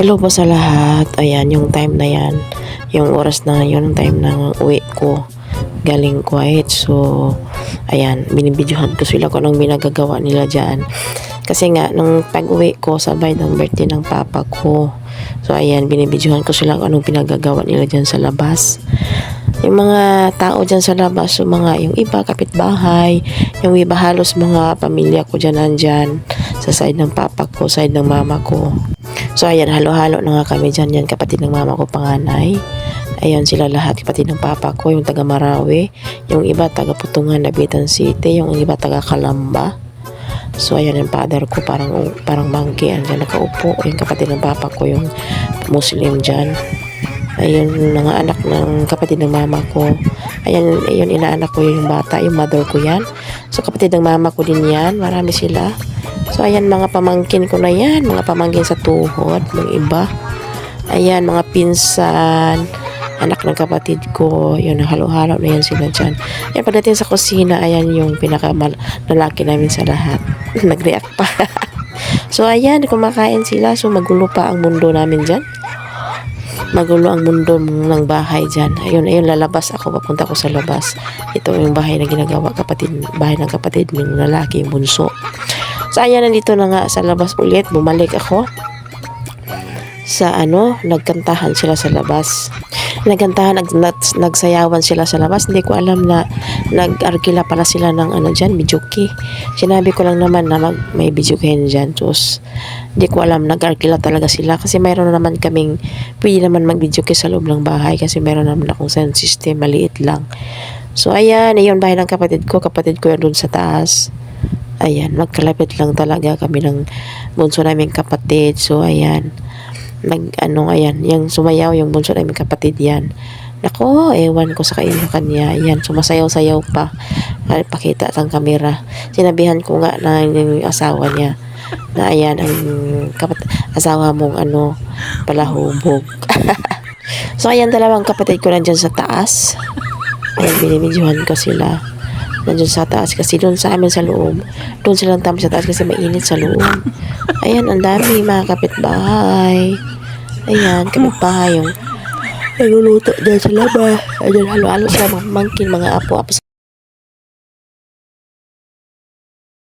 Hello po sa lahat. Ayan, yung time na yan. Yung oras na yun, yung time na uwi ko. Galing Kuwait. So, ayan, binibidyohan ko sila kung anong binagagawa nila dyan. Kasi nga, nung pag-uwi ko, sabay ng birthday ng papa ko. So, ayan, binibidyohan ko sila kung anong pinagagawa nila dyan sa labas. Yung mga tao dyan sa labas, yung mga, yung iba, kapitbahay, yung iba halos mga pamilya ko dyan nandyan, sa side ng papa ko, side ng mama ko. So, ayan, halo-halo na nga kami dyan, yan, kapatid ng mama ko panganay. Ayan sila lahat, kapatid ng papa ko, yung taga Marawi, yung iba taga Putungan, Nabitan City, yung iba taga Kalamba. So, ayan yung father ko, parang, parang monkey, andyan nakaupo, yung kapatid ng papa ko, yung Muslim dyan. Ayun, mga anak ng kapatid ng mama ko. Ayan, ayun, inaanak ko yung bata, yung mother ko yan. So, kapatid ng mama ko din yan. Marami sila. So, ayan, mga pamangkin ko na yan. Mga pamangkin sa tuhod, ng iba. Ayan, mga pinsan, anak ng kapatid ko. Yun, halo-halo na yan sila dyan. Ayan, pagdating sa kusina, ayan yung pinakamalaki namin sa lahat. Nag-react pa. so, ayan, kumakain sila. So, magulo pa ang mundo namin dyan magulo ang mundo ng bahay dyan. Ayun, ayun, lalabas ako, papunta ko sa labas. Ito yung bahay na ginagawa, kapatid, bahay ng kapatid ng lalaki, bunso. So, ayan, nandito na nga sa labas ulit, bumalik ako sa ano, nagkantahan sila sa labas. Nagkantahan, nag, nag- nagsayawan sila sa labas. Hindi ko alam na nag-arkila pala sila ng ano dyan, bijuki. Sinabi ko lang naman na mag, may bijukihin dyan. Tapos, hindi ko alam, nag-arkila talaga sila. Kasi mayroon na naman kaming, pwede naman mag-bijuki sa loob ng bahay. Kasi mayroon naman akong sound system, maliit lang. So, ayan, ayun, bahay ng kapatid ko. Kapatid ko yan doon sa taas. Ayan, magkalapit lang talaga kami ng bunso naming kapatid. So, ayan nag ano ayan, yung sumayaw yung bunso namin kapatid yan. Nako, ewan ko sa kaino kanya. Yan, sumasayaw-sayaw pa. Pakita sa kamera. Sinabihan ko nga na yung asawa niya na ayan ang kapat asawa mong ano palahubog. so ayan dalawang kapatid ko nandyan sa taas. Ayan, binibidyohan ko sila. Nandyan sa taas kasi doon sa amin sa loob. Doon silang tama sa taas kasi mainit sa loob. Ayan, ang dami mga kapitbahay. Ayan, kapitbahay yung nagluluto dyan sa labas. Ayan, halo-halo sila mga mangkin, mga apo-apo